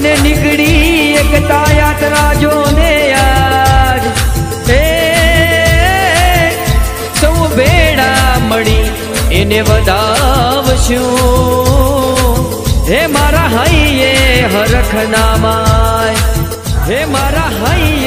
અને નીકળી એકતા યાત્રા જો ને યાર હે, સૌ ભેડા મળી એને વધાવશું. હે મારા હૈયે હરખ નામાય હે મારા હૈયે